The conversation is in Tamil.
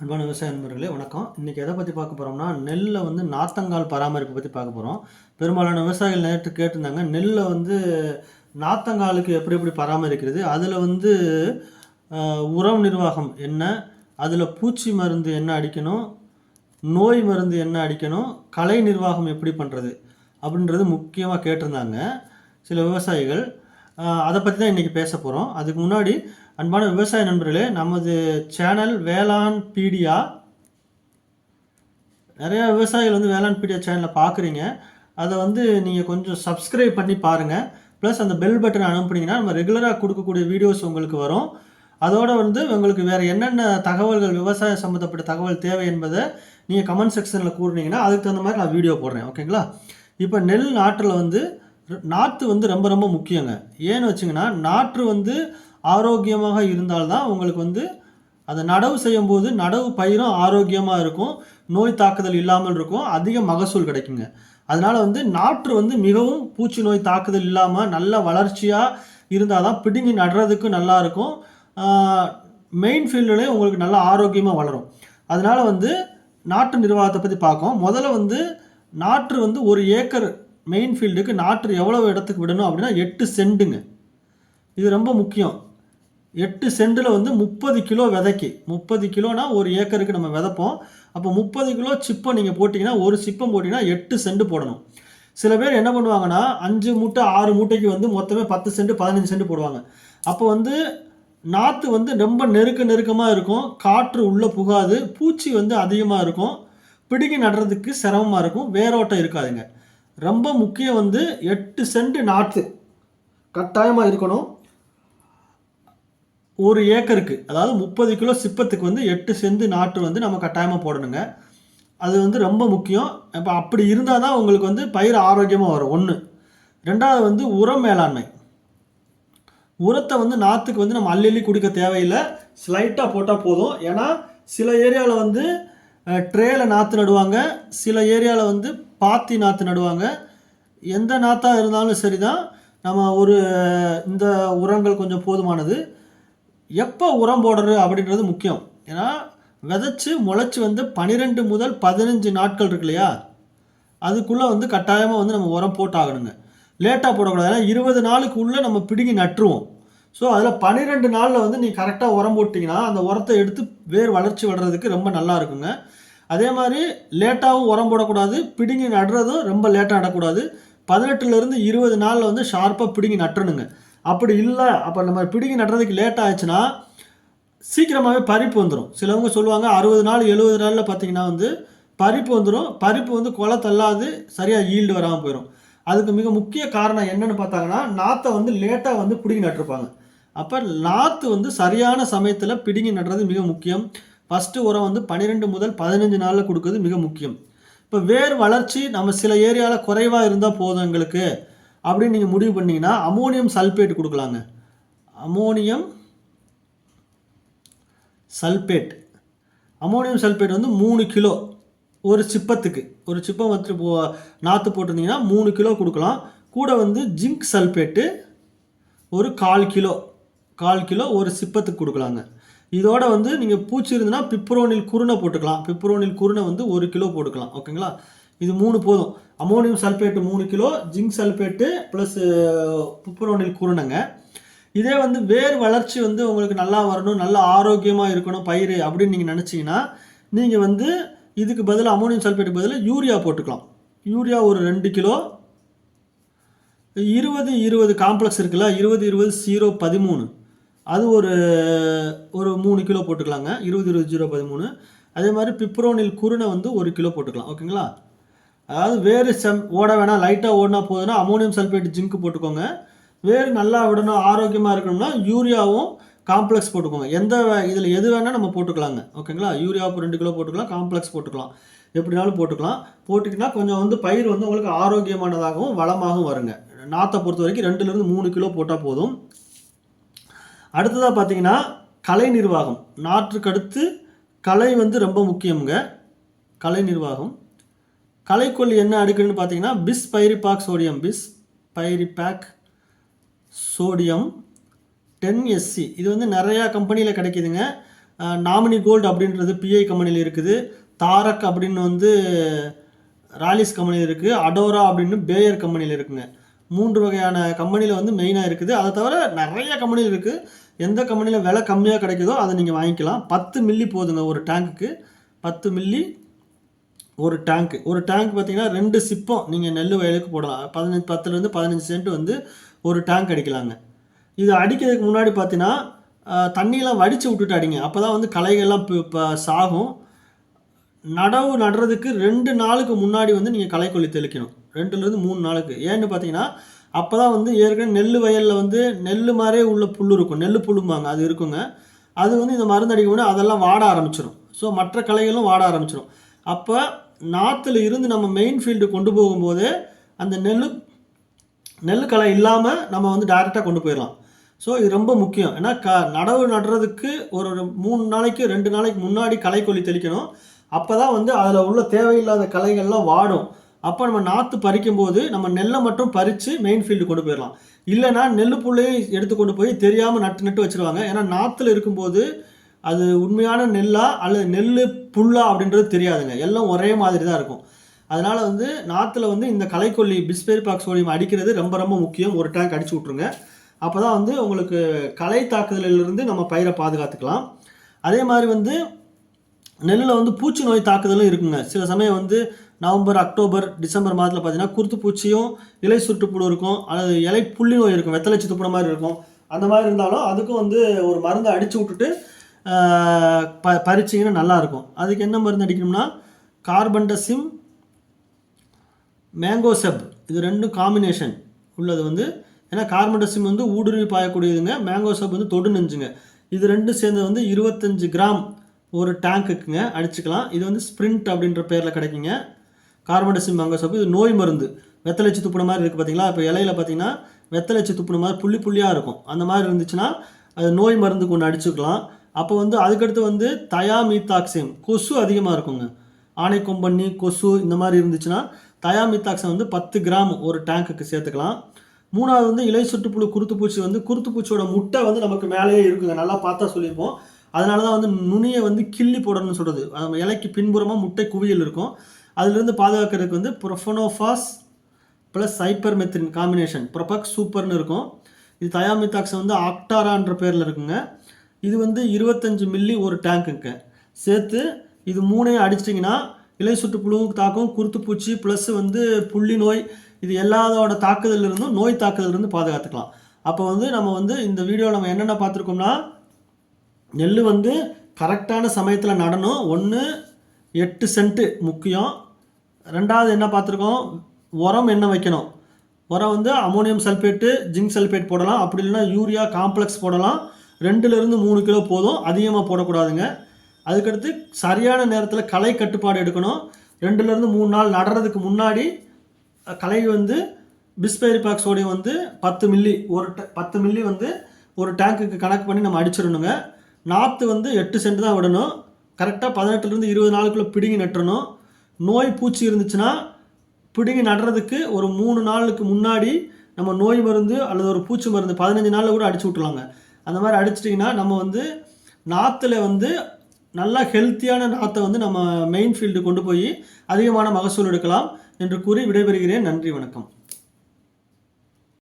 அன்பான விவசாய நண்பர்களே வணக்கம். இன்றைக்கி எதை பற்றி பார்க்க போகிறோம்னா நெல்லை வந்து நாத்தங்கால் பராமரிப்பு பற்றி பார்க்க போகிறோம் பெரும்பாலான விவசாயிகள் நேற்று கேட்டிருந்தாங்க நெல்லை வந்து நாத்தங்காலுக்கு எப்படி எப்படி பராமரிக்கிறது அதில் வந்து உரம் நிர்வாகம் என்ன அதில் பூச்சி மருந்து என்ன அடிக்கணும் நோய் மருந்து என்ன அடிக்கணும் கலை நிர்வாகம் எப்படி பண்ணுறது அப்படின்றது முக்கியமாக கேட்டிருந்தாங்க சில விவசாயிகள். அதை பற்றி தான் இன்றைக்கி பேச போகிறோம் அதுக்கு முன்னாடி அன்பான விவசாய நண்பர்களே நமது சேனல் வேளாண் பீடியா. நிறைய விவசாயிகள் வந்து வேளாண் பீடியா சேனலை பார்க்குறீங்க. அதை வந்து நீங்கள் கொஞ்சம் சப்ஸ்கிரைப் பண்ணி பாருங்கள் ப்ளஸ் அந்த பெல் பட்டனை அனுப்புனீங்கன்னா நம்ம ரெகுலராக கொடுக்கக்கூடிய வீடியோஸ் உங்களுக்கு வரும். அதோடு வந்து உங்களுக்கு வேறு என்னென்ன தகவல்கள் விவசாயம் சம்மந்தப்பட்ட தகவல் தேவை என்பதை நீங்கள் கமெண்ட் செக்ஷனில் கூறினீங்கன்னா அதுக்கு தகுந்த மாதிரி நான் வீடியோ போடுறேன். ஓகேங்களா இப்போ நெல் நாற்றில் வந்து நாற்று வந்து ரொம்ப ரொம்ப முக்கியங்க. ஏன்னு வச்சிங்கன்னா நாற்று வந்து ஆரோக்கியமாக இருந்தால்தான் உங்களுக்கு வந்து அதை நடவு செய்யும்போது நடவு பயிரும் ஆரோக்கியமாக இருக்கும். நோய் தாக்குதல் இல்லாமல் இருக்கும். அதிக மகசூல் கிடைக்குங்க. அதனால் வந்து நாற்று வந்து மிகவும் பூச்சி நோய் தாக்குதல் இல்லாமல் நல்ல வளர்ச்சியாக இருந்தால் தான் பிடுங்கி நடுறதுக்கு நல்லா இருக்கும். மெயின் ஃபீல்டுலேயும் உங்களுக்கு நல்லா ஆரோக்கியமாக வளரும். அதனால் வந்து நாற்று நிர்வாகத்தை பற்றி பார்க்கும் முதல்ல வந்து நாற்று வந்து ஒரு ஏக்கர் மெயின் ஃபீல்டுக்கு நாற்று எவ்வளோ இடத்துக்கு விடணும் அப்படின்னா எட்டு சென்ட்டுங்க இது ரொம்ப முக்கியம். எட்டு சென்டில் வந்து முப்பது கிலோ விதைக்கு. முப்பது கிலோனா ஒரு ஏக்கருக்கு நம்ம விதைப்போம். அப்போ முப்பது கிலோ சிப்பை நீங்கள் போட்டிங்கன்னா ஒரு சிப்பம் போட்டிங்கன்னா எட்டு சென்ட் போடணும். சில பேர் என்ன பண்ணுவாங்கன்னா அஞ்சு மூட்டை ஆறு மூட்டைக்கு வந்து மொத்தமே பத்து சென்ட் பதினஞ்சு சென்ட் போடுவாங்க. அப்போ வந்து நாற்று வந்து ரொம்ப நெருக்க நெருக்கமாக இருக்கும். காற்று உள்ளே புகாது. பூச்சி வந்து அதிகமாக இருக்கும். பிடுங்கி நடுறதுக்கு சிரமமாக இருக்கும். வேரோட்டம் இருக்காதுங்க. ரொம்ப முக்கியம் வந்து எட்டு சென்ட் நாற்று. கட்டாயமாக இருக்கணும். ஒரு ஏக்கருக்கு அதாவது முப்பது கிலோ சிப்பத்துக்கு வந்து எட்டு செந்து நாற்று வந்து நம்ம கட்டாயமாக போடணுங்க. அது வந்து ரொம்ப முக்கியம். இப்போ அப்படி இருந்தால் தான் உங்களுக்கு வந்து பயிர் ஆரோக்கியமாக வரும். ஒன்று ரெண்டாவது வந்து உரம் மேலாண்மை. உரத்தை வந்து நாற்றுக்கு வந்து நம்ம அள்ளி குடிக்க தேவையில்லை. ஸ்லைட்டாக போட்டால் போதும். ஏன்னா சில ஏரியாவில் வந்து ட்ரேயில் நாற்று நடுவாங்க. சில ஏரியாவில் வந்து பாத்தி நாற்று நடுவாங்க. எந்த நாற்றாக இருந்தாலும் சரி தான் நம்ம ஒரு இந்த உரங்கள் கொஞ்சம் போதுமானது. எப்போ உரம் போடுறது அப்படின்றது முக்கியம். ஏன்னா விதைச்சி முளைச்சி வந்து பன்னிரெண்டு முதல் பதினஞ்சு நாட்கள் இருக்கு இல்லையா? அதுக்குள்ளே வந்து கட்டாயமாக வந்து நம்ம உரம் போட்டாகணுங்க. லேட்டாக போடக்கூடாது. ஏன்னா இருபது நாளுக்கு உள்ளே நம்ம பிடுங்கி நட்டுருவோம். ஸோ அதில் பன்னிரெண்டு நாளில் வந்து நீ கரெக்டாக உரம் போட்டிங்கன்னா அந்த உரத்தை எடுத்து வேர் வளர்ச்சி விடுறதுக்கு ரொம்ப நல்லா இருக்குங்க. அதே மாதிரி லேட்டாகவும் உரம் போடக்கூடாது. பிடுங்கி நடுறதும் ரொம்ப லேட்டாக நடக்கூடாது. பதினெட்டுலேருந்து இருபது நாளில் வந்து ஷார்ப்பாக பிடுங்கி நட்டுறணுங்க அப்படி இல்லை. அப்போ நம்ம பிடுங்கி நடுறதுக்கு லேட் ஆச்சுன்னா சீக்கிரமாகவே பறிப்பு வந்துடும் சிலவங்க சொல்லுவாங்க அறுபது நாள் எழுபது நாளில் பார்த்தீங்கன்னா வந்து பறிப்பு வந்துடும் பறிப்பு வந்து கொலை தள்ளாது சரியாக ஈல்டு வராமல் போயிடும் அதுக்கு மிக முக்கிய காரணம் என்னென்னு பார்த்தாங்கன்னா நாற்றை வந்து லேட்டாக வந்து பிடுங்கி நட்டிருப்பாங்க. அப்போ நாற்று வந்து சரியான சமயத்தில் பிடுங்கி நடுறது மிக முக்கியம். ஃபஸ்ட்டு உரம் வந்து பன்னிரெண்டு முதல் பதினஞ்சு நாளில் கொடுக்குறது மிக முக்கியம். இப்போ வேர் வளர்ச்சி நம்ம சில ஏரியாவில் குறைவாக இருந்தால் போதும் எங்களுக்கு. அப்படின்னு நீங்கள் முடிவு பண்ணிங்கன்னா அமோனியம் சல்பேட் கொடுக்கலாங்க. அமோனியம் சல்பேட் அமோனியம் சல்பேட் வந்து மூணு கிலோ. ஒரு சிப்பத்துக்கு. ஒரு சிப்பம் வந்து போ நாற்று போட்டிருந்தீங்கன்னா மூணு கிலோ கொடுக்கலாம். கூட வந்து ஜிங்க் சல்பேட்டு ஒரு கால் கிலோ. கால் கிலோ ஒரு சிப்பத்துக்கு கொடுக்கலாங்க. இதோட வந்து நீங்கள் பூச்சி இருந்ததுன்னா பிப்ரோனில் குருணை போட்டுக்கலாம். பிப்ரோனில் குருணை வந்து ஒரு கிலோ போட்டுக்கலாம். ஓகேங்களா? இது மூணு போதும். அமோனியம் சல்பேட்டு மூணு kilo zinc sulphate plus fipronil குருணங்க இதே வந்து வேர் வளர்ச்சி வந்து உங்களுக்கு நல்லா வரணும் நல்லா ஆரோக்கியமாக இருக்கணும் பயிர் அப்படின்னு நீங்கள் நினச்சிங்கன்னா நீங்கள் வந்து இதுக்கு பதில் அமோனியம் சல்பேட்டுக்கு பதில் யூரியா போட்டுக்கலாம். யூரியா ஒரு ரெண்டு கிலோ. இருபது இருபது காம்ப்ளெக்ஸ் இருக்குல்ல இருபது இருபது ஜீரோ பதிமூணு. அது ஒரு ஒரு மூணு கிலோ போட்டுக்கலாங்க. இருபது இருபது ஜீரோ பதிமூணு. அதே மாதிரி பிப்ரோனில் குருணை வந்து ஒரு கிலோ போட்டுக்கலாம். ஓகேங்களா? அதாவது வேறு செம் ஓட வேணாம் லைட்டாக ஓடினா போதுன்னா அமோனியம் சல்ஃபேட் ஜிங்க் போட்டுக்கோங்க. வேறு நல்லா விடணும் ஆரோக்கியமாக இருக்கணும்னா யூரியாவும் காம்ப்ளெக்ஸ் போட்டுக்கோங்க. எந்த இதில் எது வேணால் நம்ம போட்டுக்கலாங்க. ஓகேங்களா யூரியாவுக்கு ரெண்டு கிலோ போட்டுக்கலாம் காம்ப்ளெக்ஸ் போட்டுக்கலாம். எப்படினாலும் போட்டுக்கலாம். போட்டுக்கிட்டா கொஞ்சம் வந்து பயிர் வந்து உங்களுக்கு ஆரோக்கியமானதாகவும் வளமாகவும் வருங்க. நாற்றை பொறுத்த வரைக்கும் ரெண்டுலேருந்து மூணு கிலோ போட்டால் போதும். அடுத்ததாக பார்த்தீங்கன்னா கலை நிர்வாகம். நாற்றுக்கடுத்து கலை வந்து ரொம்ப முக்கியங்க கலை நிர்வாகம். கலைக்கொல்லி என்ன அடுக்குன்னு பார்த்தீங்கன்னா பிஸ் பைரிபாக் சோடியம் பிஸ் பைரிபாக் சோடியம் டென் எஸ்சி இது வந்து நிறையா கம்பெனியில் கிடைக்கிதுங்க. நாமினி கோல்டு அப்படின்றது பிஐ கம்பெனியில் இருக்குது. தாரக் அப்படின்னு வந்து ராலிஸ் கம்பெனியில் இருக்குது அடோரா அப்படின்னு பேயர் கம்பெனியில் இருக்குங்க. மூன்று வகையான கம்பெனியில் வந்து மெயினாக இருக்குது. அதை தவிர நிறைய கம்பெனியில் இருக்குது எந்த கம்பெனியில் விலை கம்மியாக கிடைக்குதோ அதை நீங்கள் வாங்கிக்கலாம். பத்து மில்லி போதுங்க ஒரு டேங்க்குக்கு பத்து மில்லி ஒரு டேங்க்கு ஒரு டேங்க் பார்த்தீங்கன்னா ரெண்டு சிப்பம் நீங்கள் நெல் வயலுக்கு போடலாம். பதினஞ்சு பத்துலேருந்து பதினஞ்சு சென்ட் வந்து ஒரு டேங்க் அடிக்கலாங்க. இது அடிக்கிறதுக்கு முன்னாடி பார்த்தீங்கன்னா தண்ணியெல்லாம் வடித்து விட்டுட்டு அடிங்க. அப்போ தான் வந்து களைகள்லாம் இப்போ சாகும். நடவு நடுறதுக்கு ரெண்டு நாளுக்கு முன்னாடி வந்து நீங்கள் களைக்கொல்லி தெளிக்கணும். ரெண்டுலேருந்து மூணு நாளுக்கு. ஏன்னு பார்த்தீங்கன்னா அப்போ தான் வந்து ஏற்கனவே நெல் வயலில் வந்து நெல் மாதிரியே உள்ள புல் இருக்கும். நெல் புல்லும்பாங்க. அது இருக்குங்க. அது வந்து இந்த மருந்து அடிக்கும் அதெல்லாம் வாட ஆரம்பிச்சிடும் ஸோ மற்ற களைகளும் வாட ஆரம்பிச்சிடும் அப்போ நாற்றுல இருந்து நம்ம மெயின் ஃபீல்டு கொண்டு போகும்போது அந்த நெல் நெல் களை இல்லாமல் நம்ம வந்து டைரெக்டாக கொண்டு போயிடலாம் ஸோ இது ரொம்ப முக்கியம். ஏன்னா க நடவு நடுறதுக்கு ஒரு மூணு நாளைக்கு ரெண்டு நாளைக்கு முன்னாடி களைக்கொல்லி தெளிக்கணும். அப்போ தான் வந்து அதில் உள்ள தேவையில்லாத களைகள்லாம் வாடும். அப்போ நம்ம நாற்று பறிக்கும் போது நம்ம நெல்லை மட்டும் பறித்து மெயின் ஃபீல்டு கொண்டு போயிடலாம் இல்லைன்னா நெல் புள்ளையும் எடுத்து கொண்டு போய் தெரியாமல் நட்டு நட்டு வச்சுருவாங்க. ஏன்னா நாற்றுல இருக்கும்போது அது உண்மையான நெல்லா அல்லது நெல் புல்லா அப்படின்றது தெரியாதுங்க. எல்லாம் ஒரே மாதிரி தான் இருக்கும். அதனால் வந்து நாற்றுல வந்து இந்த களைக்கொல்லி பிஸ்பேரிபாக் சோடியம் அடிக்கிறது ரொம்ப ரொம்ப முக்கியம். ஒரு டேங்க் அடிச்சு விட்ருங்க அப்போ தான் வந்து உங்களுக்கு களை தாக்குதலிலிருந்து நம்ம பயிரை பாதுகாத்துக்கலாம். அதே மாதிரி வந்து நெல்லில் வந்து பூச்சி நோய் தாக்குதலும் இருக்குங்க. சில சமயம் வந்து நவம்பர் அக்டோபர் டிசம்பர் மாதத்தில் பார்த்தீங்கன்னா குருத்து பூச்சியும் இலை சுற்றுப்புழு இருக்கும். அல்லது இலை புள்ளி நோய் இருக்கும். வெத்தலை சுத்துப்புற மாதிரி இருக்கும். அந்த மாதிரி இருந்தாலும் அதுக்கும் வந்து ஒரு மருந்தை அடித்து விட்டுட்டு ப பறிச்சிங்கன்னா நல்லாயிருக்கும் அதுக்கு என்ன மருந்து அடிக்கணும்னா கார்பன்டசிம் மேங்கோ செப் இது ரெண்டும் காம்பினேஷன் உள்ளது வந்து. ஏன்னா கார்பன்டசிம் வந்து ஊடுருவி பாயக்கூடியதுங்க மேங்கோசெப் வந்து தொடு நெஞ்சுங்க. இது ரெண்டும் சேர்ந்து வந்து இருபத்தஞ்சு கிராம் ஒரு டேங்க்குக்குங்க அடிச்சுக்கலாம். இது வந்து ஸ்ப்ரிண்ட் அப்படின்ற பேரில் கிடைக்குங்க. கார்பன்டசிம் மேங்கோசெப் இது நோய் மருந்து. வெத்தலைச்சி துப்புன மாதிரி இருக்குது பார்த்தீங்களா இப்போ இலையில பார்த்தீங்கன்னா வெத்தலைச்சி துப்புன மாதிரி புள்ளி புள்ளியாக இருக்கும். அந்த மாதிரி இருந்துச்சுன்னா அது நோய் மருந்துக்கு ஒன்று அடிச்சுக்கலாம். அப்போ வந்து அதுக்கடுத்து வந்து தயாமீத்தாக்சிம் கொசு அதிகமாக இருக்குங்க. ஆனைக்கொம்பண்ணி கொசு இந்த மாதிரி இருந்துச்சுன்னா தயாமித்தாக்சம் வந்து பத்து கிராம் ஒரு டேங்க்குக்கு சேர்த்துக்கலாம். மூணாவது வந்து இலை சுற்றுப்புழு குருத்துப்பூச்சி வந்து குருத்துப்பூச்சியோட முட்டை வந்து நமக்கு மேலேயே இருக்குங்க. நல்லா பார்த்தா சொல்லியிருப்போம். அதனால தான் வந்து நுனியை வந்து கிள்ளி போடணும்னு சொல்கிறது நம்ம இலைக்கு பின்புறமாக முட்டை குவியல் இருக்கும். அதுலேருந்து பாதுகாக்கிறதுக்கு வந்து ப்ரொஃபனோஃபாஸ் ப்ளஸ் சைப்பர்மெத்ரின் காம்பினேஷன். ப்ரொபக் சூப்பர்னு இருக்கும். இது தயாமித்தாக்ஸ் வந்து ஆக்டாரான்ற பேரில் இருக்குங்க. இது வந்து இருபத்தஞ்சு மில்லி ஒரு டேங்குங்க சேர்த்து இது மூணையும் அடிச்சிட்டிங்கன்னா இலை சுற்றுப்புழு தாக்கம் குருத்துப்பூச்சி ப்ளஸ் வந்து புள்ளி நோய் இது எல்லாதோட தாக்குதலிருந்தும் நோய் தாக்குதலிருந்து பாதுகாத்துக்கலாம். அப்போ வந்து நம்ம வந்து இந்த வீடியோவில் நம்ம என்னென்ன பார்த்துருக்கோம்னா நெல் வந்து கரெக்டான சமயத்தில் நடணும். ஒன்று எட்டு சென்ட்டு முக்கியம். ரெண்டாவது என்ன பார்த்துருக்கோம்? உரம் என்ன வைக்கணும்? உரம் வந்து அமோனியம் சல்ஃபேட்டு ஜிங்க் சல்ஃபேட் போடலாம். அப்படி இல்லைன்னா யூரியா காம்ப்ளெக்ஸ் போடலாம். ரெண்டுலேருந்து மூணு கிலோ போதும். அதிகமாக போடக்கூடாதுங்க. அதுக்கடுத்து சரியான நேரத்தில் களை கட்டுப்பாடு எடுக்கணும். ரெண்டுலேருந்து மூணு நாள் நடுறதுக்கு முன்னாடி களை வந்து பிஸ்பெரிபாக் சோடியம் வந்து பத்து மில்லி ஒரு ட- பத்து மில்லி வந்து ஒரு டேங்க்குக்கு கணக்கு பண்ணி நம்ம அடிச்சிடணுங்க. நாற்று வந்து எட்டு சென்ட் தான் விடணும். கரெக்டாக பதினெட்டுலேருந்து இருபது நாளுக்குள்ளே பிடுங்கி நட்டுறணும். நோய் பூச்சி இருந்துச்சுன்னா பிடுங்கி நடுறதுக்கு ஒரு மூணு நாளுக்கு முன்னாடி நம்ம நோய் மருந்து அல்லது ஒரு பூச்சி மருந்து பதினஞ்சு நாளில் கூட அடிச்சு விட்டுலாங்க அந்த மாதிரி அடிச்சிட்டிங்கன்னா நம்ம வந்து நாற்றுல வந்து நல்லா ஹெல்த்தியான நாற்றை வந்து நம்ம மெயின் ஃபீல்டு கொண்டு போய் அதிகமான மகசூல் எடுக்கலாம் என்று கூறி விடைபெறுகிறேன். நன்றி வணக்கம்.